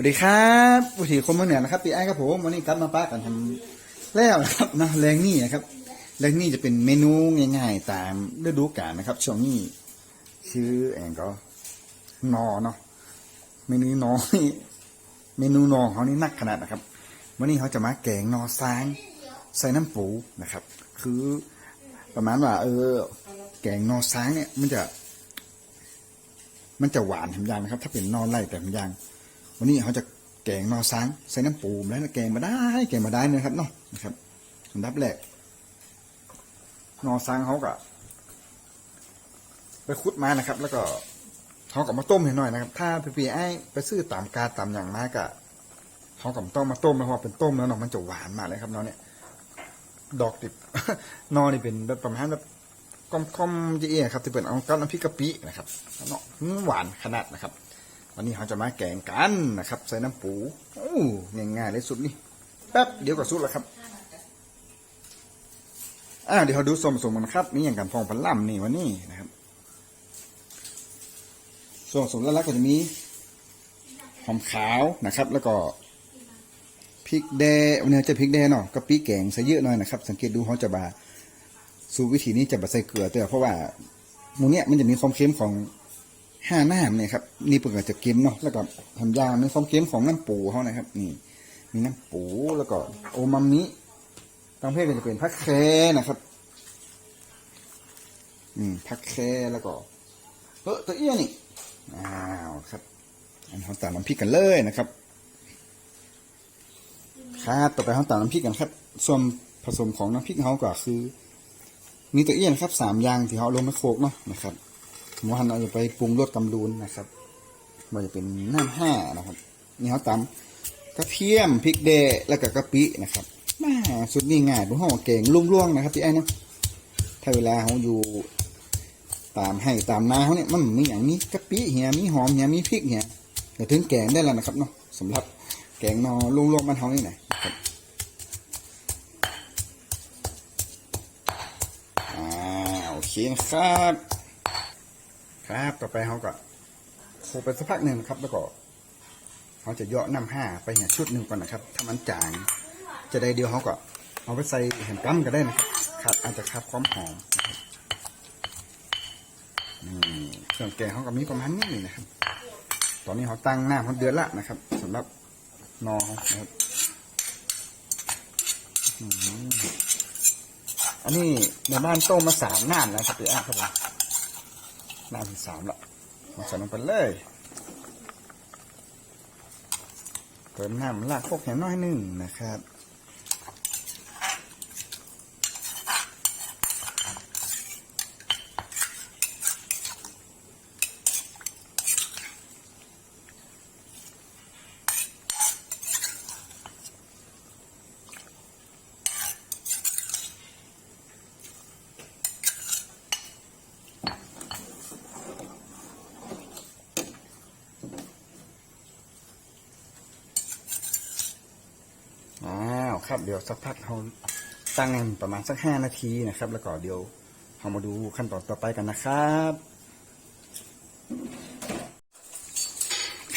วัสดีครับวิถีคนเมืองเหนือนะครับปีไอ้ครับผมวันนี้กลับมาป้ากันทำแล้วนะครับนะแรงนี่นะครับแรงนี่จะเป็นเมนูง่ายๆตามฤดูกาลนะครับ ช่วงนี้คือแองก็นอเนาะเมนูนอเมนูนอเขานี่นักขนาดนะครับวันนี้เขาจะมาแกงนอซางใส่น้ำปูนะครับ คือประมาณว่า เออ แกงนอซางเนี่ยมันจะ มันจะหวานแถมยางนะครับ ถ้าเป็นนอไล่แต่แถมยาง วันนี้เขาจะแกงนอซ้างใส่น้ำปูแล้วแกงมาได้แกงมาได้นะครับเนาะนะครับอันดับแรกนอซ้างเขาก็ไปคุดมานะครับ แล้วก็เขาก็มาต้มให้หน่อยนะครับ ถ้าพี่ๆไอ้ไปซื้อตามกาตามอย่างมากอะเขาก็ต้องมาต้มนะเพราะเป็นต้มแล้วเนาะมันจะหวานมากเลยครับเนาะเนี่ยดอกติบนอนี่เป็นแบบประมาณแบบก้อมๆเยี่ยๆครับที่เป็นเอากับน้ำพริกกะปินะครับเนาะอืมหวานขนาดนะครับ วันนี้เราจะมาแกงกันนะครับใส่น้ำปูโอ้ง่ายๆเลยสุดนี่แป๊บเดี๋ยวก็สุดแล้วครับอ่าเดี๋ยวเราดูส่วนผสมกันะครับนี่อย่างกันพองพันล่ำนี่วันนี้นะครับส่วนผสมแรกๆก็จะมีหอมขาวนะครับ แล้วก็พริกแดงวันนี้จะพริกแดงเนาะกะปิแกงใส่เยอะหน่อยนะครับ สังเกตดูเขาจะบาสูตรวิธีนี้จะบาใส่เกลือแต่เพราะว่าหมูเนี้ยมันจะมีความเค็มของ ห้าหน้าเนี่ยครับนี่เปิดจะเค็มเนาะแล้วก็ทำยางมีความเค็มของน้ำปูเขานะครับ นี่ มีน้ำปูแล้วก็ โอมามิบางเพศก็จะเป็นผักแคนะครับ อืมผักแคแล้วก็เออตัวเอี้ยนี่อ้าวครับ อันเขาตามน้ำพริกกันเลยนะครับครับต่อไปเขาตามน้ำพริกกันครับ ส่วนผสมของน้ำพริกเขาก็คือ มีตัวเอี้ยนครับสามอย่างที่เขาลงมาโขลกเนาะนะครับ หมูหันเอาจะไปปรุงรสกำลูนนะครับมันจะเป็นน้ำห้านะครับ นี่เขาตำกระเทียมพริกแดงแล้วก็กะปินะครับม่สุดนี่ง่ายดูห่อแกงลุ่งๆนะครับพี่ไอ้นะถ้าเวลาเขาอยู่ตามให้ตามนาเขาเนี่ยมันมีอย่างนี้กะปิเหียมีหอมเหียมีพริกเหียเดี๋ยวถึงแกงได้แล้วนะครับเนาะสำหรับแกงนอลุ่งๆมันเขานี่ไหนะครับอ่าโอเคนะครับ ครับต่อไปเขาก็โคไปสักพักหนึ่งนะครับ แล้วก็เขาจะเยาะน้ำห้าไปเนี่ชุดหนึ่งก่อนนะครับ ถ้ามันจางจะได้เดียวเขาก็เอาไปใส่แผ่นกั้มก็ได้นะครับครับอาจจะคับความหอมนี่เครื่องแกงเขาก็มีประมาณนี้นะครับ ตอนนี้เขาตั้งน้ำเขาเดือดละนะครับสำหรับนอนะครับอืมอันนี้ในบ้านต้มมาสามน้ำนะครับพี่อาครับผม น้ำที่สามละมาใส่ลงไปเลย เติมน้ำลากพวกแหน้อยหนึ่งนะครับ อ้าวครับ เดี๋ยวสักพักเราตั้งประมาณสักห้านาทีนะครับ แล้วก็เดี๋ยวเรามาดูขั้นตอนต่อไปกันนะครับ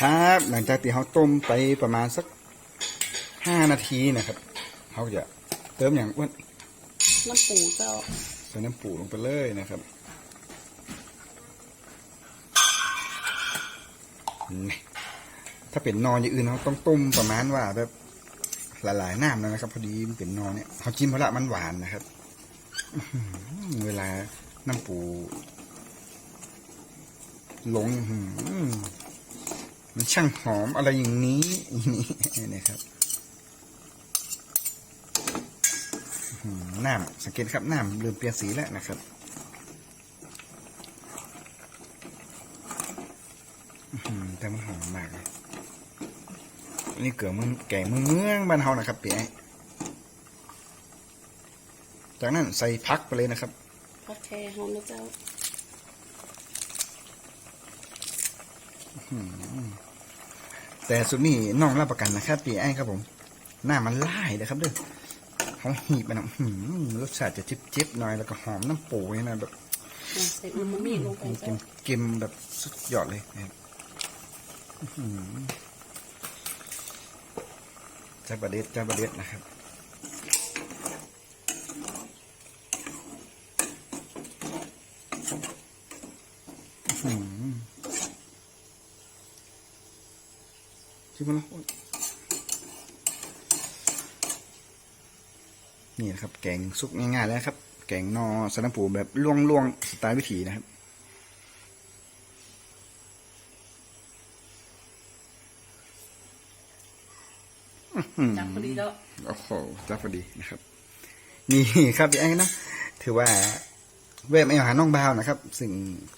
ครับ หลังจากที่เราต้มไปประมาณสักห้านาทีนะครับเราจะเติมอย่างอ้วนน้ำปูเจ้าใส่น้ำปูลงไปเลยนะครับนี่ถ้าเป็นนอนอย่างอื่นเราต้องต้มประมาณว่าแบบ ละลายน้ำแล้วนะครับ พอดีมันเป็นนอนเนี่ยเขากินเพะละมันหวานนะครับเวลาน้ำปูหลงมันช่างหอมอะไรอย่างนี้นี่นะครับน้ำสังเกตครับน้ำเริ่มเปลี่ยนสีแล้วนะครับแต่มันหอมมากเลย นนี้เกลือมึงแกงมึงเมืองบ้านเฮานะครับเปียจากนั้นใส่พักไปเลยนะครับผักแคหอมนะเจ้าแต่สุดนี้น้องรับประกันนะครับเปียไอ้ครับผม หน้ามันล่ายนะครับเด้อเขาหีบมันนะอื้อหือรสชาติจะจิ๊บๆหน่อยแล้วก็หอมน้ำปูนี่นะแบบอะใส่อูมามิลงไปเกเจ้ามเกมแบบสุดยอดเลยนะครับอื้อหือ จะประเด็ดจะประเด็ดนะครับอื้อหือชิมมาแล้วโอ๊ยนี่นะครับ แกงซุปง่ายๆแล้วครับ แกงนอสนับปูแบบล่วงๆสไตล์วิถีนะครับ จับพอดีแล้วโอ้โหจ้าพอดีนะครับ นี่ครับพี่ไอ้นะถือว่าเว็บไอหาน้องบาวนะครับสิ่ง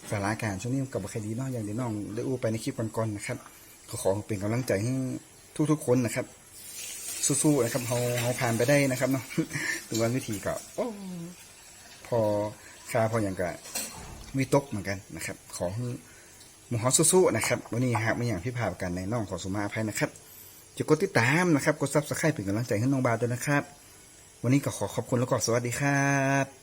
สาราการช่วงนี้กับบัคดีเนาะอย่างที่น้องได้อู้ไปในคลิปก่อนๆนะครับก็ขอเป็นกำลังใจให้ทุกๆคนนะครับ สู้ๆนะครับเราเราผ่านไปได้นะครับเนาะถึงวันวิธีก็โอ้พอคาพออย่างกับวิตกเหมือนกันนะครับ ขอให้หมูฮอสู้ๆนะครับวันนี้หากไม่อย่างพี่พาประกันในน้องขอสุมาอภัยนะครับ จะกดติดตามนะครับ กดซับสไครป์เป็นกำลังใจให้น้องบาวด้วยนะครับ วันนี้ก็ขอขอบคุณแล้วก็สวัสดีครับ